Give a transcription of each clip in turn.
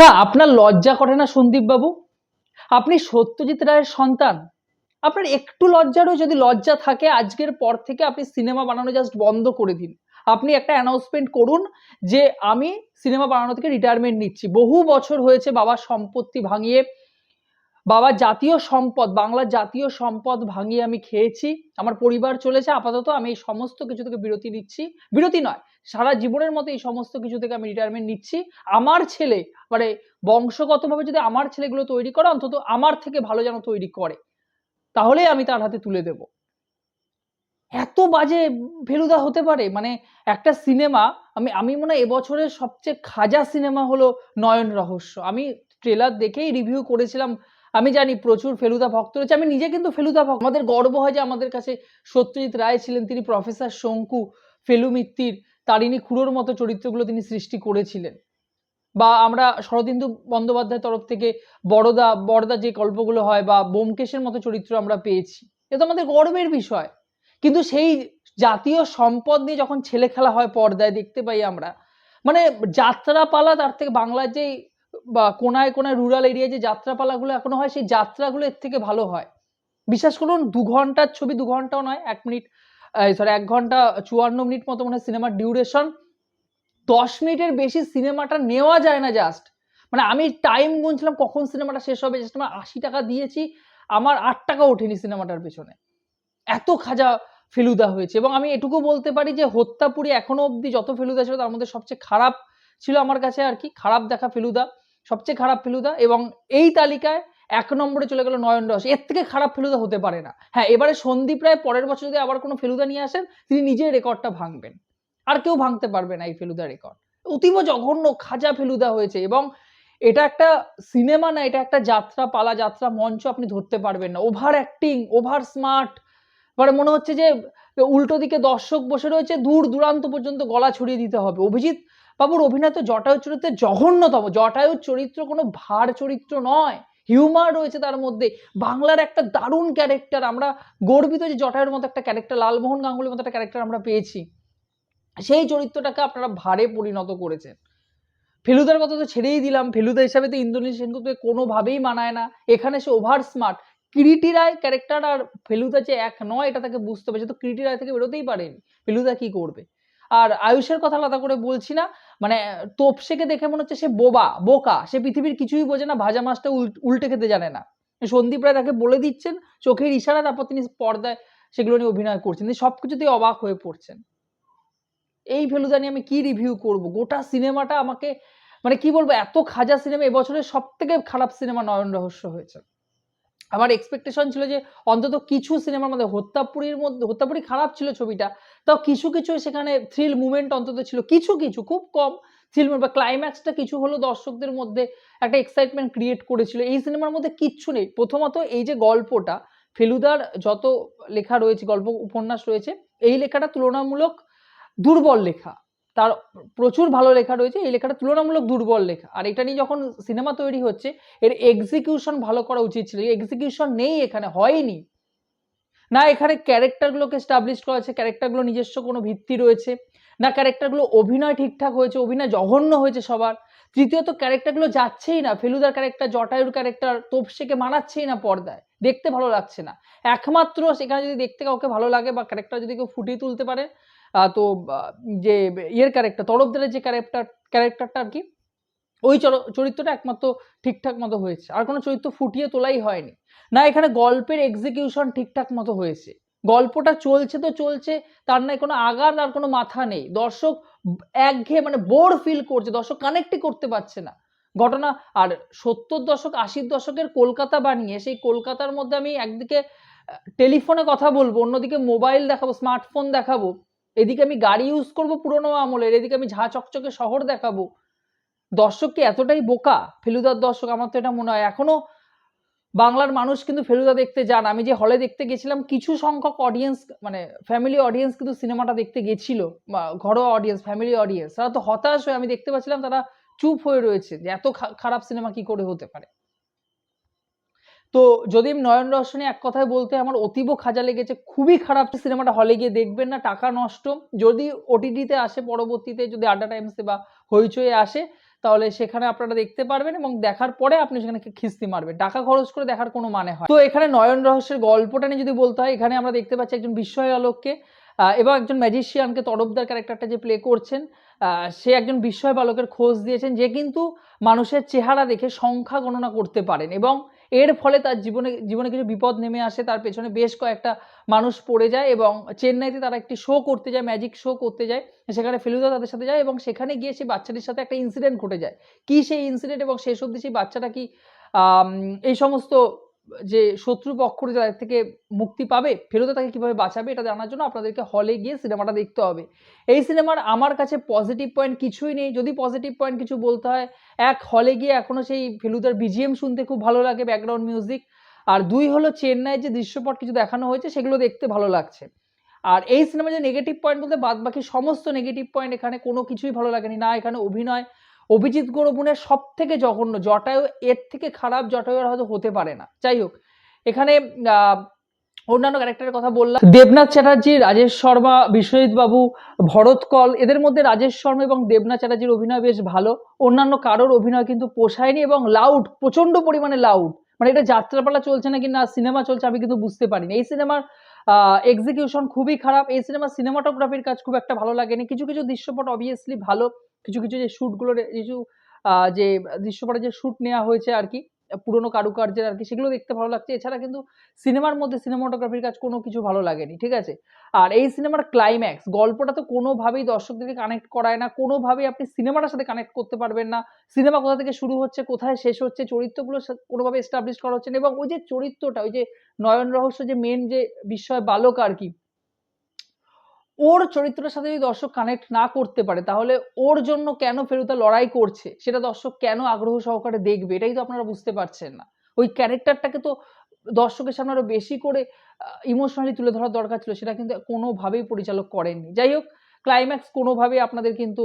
না, আপনার লজ্জা করে না সন্দীপ বাবু আপনি সত্যজিৎ রায়ের সন্তান। আপনার একটু লজ্জারও যদি লজ্জা থাকে, আজকের পর থেকে আপনি সিনেমা বানানো জাস্ট বন্ধ করে দিন। আপনি একটা অ্যানাউন্সমেন্ট করুন যে, আমি সিনেমা বানানো থেকে রিটায়ারমেন্ট নিচ্ছি। বহু বছর হয়েছে বাবার সম্পত্তি ভাঙিয়ে বাবার জাতীয় সম্পদ বাংলার জাতীয় সম্পদ ভাঙিয়ে আমি খেয়েছি, আমার পরিবার চলেছে, আপাতত আমি এই সমস্ত কিছু থেকে বিরতি নিচ্ছি, বিরতি নয়, সারা জীবনের মতো এই সমস্ত কিছু থেকে আমি রিটায়ারমেন্ট নিচ্ছি, আমার ছেলে মানে বংশগতভাবে যদি আমার ছেলেগুলো তৈরি করে, অন্তত আমার থেকে ভালো যেন তৈরি করে, তাহলে আমি তার হাতে তুলে দেব। এত বাজে ফেলুদা হতে পারে মানে একটা সিনেমা আমি আমি মনে হয় এবছরের সবচেয়ে খাজা সিনেমা হলো নয়ন রহস্য, আমি ট্রেলার দেখেই রিভিউ করেছিলাম আমি জানি প্রচুর ফেলুদা ভক্ত রয়েছে। আমি নিজে কিন্তু ফেলুদা ভক্ত। আমাদের গর্ব হয় যে আমাদের কাছে সত্যজিৎ রায় ছিলেন, তিনি প্রফেসর শঙ্কু ফেলু মিত্তির তারিণী খুড়োর মতো চরিত্রগুলো তিনি সৃষ্টি করেছিলেন। বা আমরা শরদিন্দু বন্দ্যোপাধ্যায়ের তরফ থেকে বড়দা বড়দা যে গল্পগুলো হয় বা বোমকেশের মতো চরিত্র আমরা পেয়েছি। এ তো আমাদের গর্বের বিষয়। কিন্তু সেই জাতীয় সম্পদ নিয়ে যখন ছেলে খেলা হয় পর্দায় দেখতে পাই আমরা মানে যাত্রাপালা তার থেকে বাংলার যে বা কোনায় কোনায় রুরাল এরিয়ায় যে যাত্রাপালাগুলো এখনও হয়, সেই যাত্রাগুলো এর থেকে ভালো হয়। বিশ্বাস করুন, দু ঘণ্টার ছবি দু ঘন্টাও নয়, এক মিনিট সরি এক ঘণ্টা চুয়ান্ন মিনিট মতো মনে হয় সিনেমার ডিউরেশন দশ মিনিটের বেশি সিনেমাটা নেওয়া যায় না জাস্ট মানে আমি টাইম গুনছিলাম কখন সিনেমাটা শেষ হবে জাস্ট আমার আশি টাকা দিয়েছি, আমার আট টাকা ওঠেনি সিনেমাটার পেছনে। এত খাজা ফেলুদা হয়েছে এবং আমি এটুকু বলতে পারি যে হত্যাপুরি এখনও অবধি যত ফেলুদা ছিল তার মধ্যে সবচেয়ে খারাপ ছিল আমার কাছে আর কি, খারাপ দেখা ফেলুদা। সবচেয়ে খারাপ ফেলুদা এবং এই তালিকায় এক নম্বরে চলে গেল নয়ন রস। এর থেকে খারাপ ফেলুদা হতে পারে না। হ্যাঁ এবারে সন্দীপ রায় পরের বছর যদি আবার কোনো ফেলুদা নিয়ে আসেন, তিনি নিজের রেকর্ডটা ভাঙবেন। আর কেউ ভাঙতে পারবে না এই ফেলুদা রেকর্ড। অতীব জঘন্য, খাজা ফেলুদা হয়েছে এবং এটা একটা সিনেমা না, এটা একটা যাত্রা পালা, যাত্রা মঞ্চ আপনি ধরতে পারবেন না। Over acting, over smart. এবারে মনে হচ্ছে যে উল্টো দিকে দর্শক বসে রয়েছে, দূর দূরান্ত পর্যন্ত গলা ছড়িয়ে দিতে হবে। অভিজিৎ বাবুর অভিনয় তো জটায়ু চরিত্রে জঘন্যতম জটায়ুর চরিত্র কোনো ভার চরিত্র নয়। হিউমার রয়েছে তার মধ্যে। বাংলার একটা দারুণ ক্যারেক্টার আমরা গর্বিত যে জটায়ুর মতো একটা ক্যারেক্টার লালমোহন গাঙ্গুলির মতো একটা ক্যারেক্টার আমরা পেয়েছি। সেই চরিত্রটাকে আপনারা ভারে পরিণত করেছেন। ফেলুদার কথা তো ছেড়েই দিলাম। ফেলুদা হিসাবে তো ইন্দ্রনীল সেনগুপ্ত কোনোভাবেই মানায় না। এখানে সে over smart Kiriti Ray character আর ফেলুদা যে এক নয়, এটা তাকে বুঝতে হবে। তো কিরিটি রায় থেকে বেরোতেই পারেনি। ফেলুদা কি করবে? আর আয়ুষের কথা আলাদা করে বলছি না মানে তোপসেকে দেখে মনে হচ্ছে সে বোবা, বোকা, সে পৃথিবীর কিছুই বোঝে না, ভাজা মাছটা উল- উল্টে খেতে জানে না। সন্দীপ রায় তাকে বলে দিচ্ছেন, চোখের ইশারা, তারপর তিনি পর্দায় সেগুলো নিয়ে অভিনয় করছেন। তিনি সবকিছুতেই অবাক হয়ে পড়ছেন। এই ফেলুদা নিয়ে আমি কি রিভিউ করব? গোটা সিনেমাটা আমাকে মানে কি বলব, এত খাজা সিনেমা এবছরের সব থেকে খারাপ সিনেমা নয়ন রহস্য হয়েছে। আমার এক্সপেকটেশন ছিল যে অন্তত কিছু সিনেমার মধ্যে, হত্যাপুরীর মধ্যে, হত্যাপুরী খারাপ ছিল ছবিটা, তাও কিছু কিছু সেখানে থ্রিল মুভমেন্ট অন্তত ছিল, কিছু কিছু, খুব কম থ্রিল বা ক্লাইম্যাক্সটা কিছু হলো দর্শকদের মধ্যে একটা এক্সাইটমেন্ট ক্রিয়েট করেছিল। এই সিনেমার মধ্যে কিচ্ছু নেই। প্রথমত এই যে গল্পটা, ফেলুদার যত লেখা রয়েছে, গল্প, উপন্যাস রয়েছে, এই লেখাটা তুলনামূলক দুর্বল লেখা। তার প্রচুর ভালো লেখা রয়েছে। এই লেখাটা তুলনামূলক দুর্বল লেখা। আর এটা নিয়ে যখন সিনেমা তৈরি হচ্ছে, এর এক্সিকিউশন ভালো করা উচিত ছিল। এক্সিকিউশন নেই এখানে, হয়নি। না এখানে ক্যারেক্টারগুলোকে স্টাবলিশ করা হয়েছে ক্যারেক্টারগুলো নিজস্ব কোনো ভিত্তি রয়েছে, না ক্যারেক্টারগুলো অভিনয় ঠিকঠাক হয়েছে, অভিনয় জঘন্য হয়েছে সবার। তৃতীয়ত ক্যারেক্টারগুলো যাচ্ছেই না। ফেলুদার ক্যারেক্টার জটায়ুর ক্যারেক্টার তোপসেকে মানাচ্ছেই না পর্দায়। দেখতে ভালো লাগছে না। একমাত্র সেখানে যদি দেখতে কাউকে ভালো লাগে বা ক্যারেক্টার যদি কেউ ফুটিয়ে তুলতে পারে তো যে ইয়ের ক্যারেক্টার তরফদারের যে ক্যারেক্টার ক্যারেক্টারটা আর কি, ওই চর- চরিত্রটা একমাত্র ঠিকঠাক মতো হয়েছে। আর কোনো চরিত্র ফুটিয়ে তোলাই হয়নি। না, এখানে গল্পের এক্সিকিউশন ঠিকঠাক মতো হয়েছে। গল্পটা চলছে তো চলছে, তার নাই কোনো আগার আর কোনো মাথা নেই। দর্শক একঘেয়ে মানে বোর ফিল করছে, দর্শক কানেক্টই করতে পারছে না। ঘটনা, আর সত্তর দশক, আশির দশকের কলকাতা বানিয়ে, সেই কলকাতার মধ্যে আমি একদিকে টেলিফোনে কথা বলব, অন্যদিকে মোবাইল দেখাবো স্মার্টফোন দেখাবো এদিকে আমি গাড়ি ইউজ করব পুরোনো আমলের, এদিকে আমি ঝাঁ চকচকে শহর দেখাবো। দর্শক কি এতটাই বোকা? ফেলুদার দর্শক, আমার তো এটা মনে হয়। এখনও বাংলার মানুষ কিন্তু ফেলুদা দেখতে যান। আমি যে হলে দেখতে গেছিলাম, কিছু সংখ্যক অডিয়েন্স মানে ফ্যামিলি অডিয়েন্স কিন্তু সিনেমাটা দেখতে গেছিল ঘরোয়া অডিয়েন্স ফ্যামিলি অডিয়েন্স তারা তো হতাশ হয়ে আমি দেখতে পাচ্ছিলাম তারা চুপ হয়ে রয়েছে যে এত খারাপ সিনেমা কি করে হতে পারে? তো যদি নয়ন রহস্যনী এক কথায় বলতে আমার অতীব খাজা লেগেছে, খুবই খারাপ সিনেমাটা হলে গিয়ে দেখবেন না, টাকা নষ্ট। যদি ওটিটিতে আসে, পরবর্তীতে যদি আড্ডা টাইমসে বা হইচয়ে আসে, তাহলে সেখানে আপনারা দেখতে পারবেন এবং দেখার পরে আপনি সেখানে খিস্তি মারবেন। টাকা খরচ করে দেখার কোনো মানে হয় তো এখানে নয়ন রহস্যের গল্পটা নিয়ে যদি বলতে হয়, এখানে আমরা দেখতে পাচ্ছি একজন বিস্ময় আলোককে এবং একজন ম্যাজিশিয়ানকে তরফদার ক্যারেক্টারটা যে প্লে করছেন সে একজন বিস্ময় বালকের খোঁজ দিয়েছেন, যে কিন্তু মানুষের চেহারা দেখে সংখ্যা গণনা করতে পারেন এবং এর ফলে তার জীবনে জীবনে কিছু বিপদ নেমে আসে, তার পেছনে বেশ কয়েকটা মানুষ পড়ে যায় এবং চেন্নাইতে তারা একটি শো করতে যায় ম্যাজিক শো করতে যায়, সেখানে ফেলুদা তাদের সাথে যায় এবং সেখানে গিয়ে সেই বাচ্চাটির সাথে একটা ইনসিডেন্ট ঘটে যায়। কি সেই ইনসিডেন্ট এবং শেষ অবধি সেই বাচ্চাটা কি এই সমস্ত যে শত্রু পক্ষ রয়েছে তাদের থেকে মুক্তি পাবে ফেরুদা তাকে কীভাবে বাঁচাবে এটা জানার জন্য আপনাদেরকে হলে গিয়ে সিনেমাটা দেখতে হবে। এই সিনেমার আমার কাছে পজিটিভ পয়েন্ট কিছুই নেই। যদি পজিটিভ পয়েন্ট কিছু বলতে হয়, এক হলে গিয়ে এখনও সেই ফেলুদার বিজিএম শুনতে খুব ভালো লাগে ব্যাকগ্রাউন্ড মিউজিক আর দুই হলো চেন্নাইয়ের যে দৃশ্যপট কিছু দেখানো হয়েছে, সেগুলো দেখতে ভালো লাগছে। আর এই সিনেমার যে নেগেটিভ পয়েন্ট বলতে বাদ বাকি সমস্ত নেগেটিভ পয়েন্ট এখানে কোনো কিছুই ভালো লাগেনি। না এখানে অভিনয় অভিজিৎ গৌরবনের সব থেকে জঘন্য, জটায়ু এর থেকে খারাপ জটায়ু আর হয়তো হতে পারে না। যাই হোক, এখানে অন্যান্য ক্যারেক্টারের কথা বললাম। দেবনাথ চ্যাটার্জি, রাজেশ শর্মা, বিশ্বজিৎ বাবু, ভরত কল, এদের মধ্যে রাজেশ শর্মা এবং দেবনাথ চ্যাটার্জির অভিনয় বেশ ভালো। অন্যান্য কারোর অভিনয় কিন্তু পোষায়নি এবং লাউড প্রচণ্ড পরিমাণে লাউড মানে এটা যাত্রাপালা চলছে নাকি না সিনেমা চলছে আমি কিন্তু বুঝতে পারিনি। এই সিনেমার এক্সিকিউশন খুবই খারাপ। এই সিনেমার সিনেমাটোগ্রাফির কাজ খুব একটা ভালো লাগেনি। কিছু কিছু দৃশ্যপট অবভিয়াসলি ভালো। কিছু কিছু যে শ্যুটগুলো কিছু যে দৃশ্যপটে যে শ্যুট নেওয়া হয়েছে আর কি পুরোনো কারুকার্যের আর কি, সেগুলো দেখতে ভালো লাগছে। এছাড়া কিন্তু সিনেমার মধ্যে সিনেমাটোগ্রাফির কাজ কোনো কিছু ভালো লাগেনি, ঠিক আছে? আর এই সিনেমার ক্লাইম্যাক্স গল্পটা তো কোনোভাবেই দর্শকদেরকে কানেক্ট করায় না, কোনোভাবেই আপনি সিনেমাটার সাথে কানেক্ট করতে পারবেন না। সিনেমা কোথা থেকে শুরু হচ্ছে, কোথায় শেষ হচ্ছে, চরিত্রগুলো কোনোভাবে এস্টাবলিশ করা হচ্ছে না। এবং ওই যে চরিত্রটা, ওই যে নয়ন রহস্য যে মেন যে বিষয় বালক আর কি ওর চরিত্রের সাথে যদি দর্শক কানেক্ট না করতে পারে, তাহলে ওর জন্য কেন ফেরুদা লড়াই করছে? সেটা দর্শক কেন আগ্রহ সহকারে দেখবে? এটাই তো আপনারা বুঝতে পারছেন না। ওই ক্যারেক্টারটাকে তো দর্শকের সামনে আরও বেশি করে ইমোশনালি তুলে ধরার দরকার ছিল, সেটা কিন্তু কোনোভাবেই পরিচালক করেননি। যাই হোক ক্লাইম্যাক্স কোনোভাবেই আপনাদের কিন্তু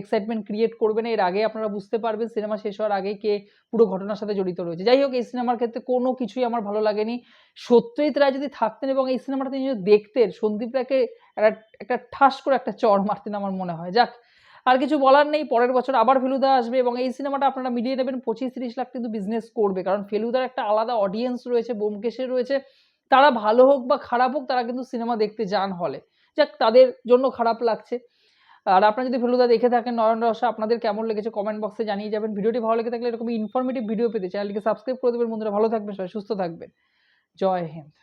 এক্সাইটমেন্ট ক্রিয়েট করবে না এর আগে আপনারা বুঝতে পারবেন সিনেমা শেষ হওয়ার আগে কে পুরো ঘটনার সাথে জড়িত রয়েছে। যাই হোক, এই সিনেমার ক্ষেত্রে কোনো কিছুই আমার ভালো লাগেনি। সত্যজিৎ রায় যদি থাকতেন এবং এই সিনেমাটা তিনি যদি দেখতেন, সন্দীপ রায়কে একটা ঠাস করে একটা চড় মারতেন আমার মনে হয়। যাক, আর কিছু বলার নেই, পরের বছর আবার ফেলুদা আসবে এবং এই সিনেমাটা আপনারা মিলিয়ে নেবেন, পঁচিশ তিরিশ লাখ কিন্তু বিজনেস করবে। কারণ ফেলুদার একটা আলাদা অডিয়েন্স রয়েছে বোমকেশের রয়েছে। তারা ভালো হোক বা খারাপ হোক, তারা কিন্তু সিনেমা দেখতে যান হলে যাক, তাদের জন্য খারাপ লাগছে। আর আপনারা যদি ফেলুদা দেখে থাকেন, নয়ন রহস্য আপনাদের কেমন লেগেছে কমেন্ট বক্সে জানিয়ে যাবেন। ভিডিওটি ভালো লেগে থাকলে এরকম ইনফরমেটিভ ভিডিও পেতে চ্যানেলটিকে সাবস্ক্রাইব করে দেবেন। বন্ধুরা, ভালো থাকবেন, সবাই সুস্থ থাকবেন। জয় হিন্দ।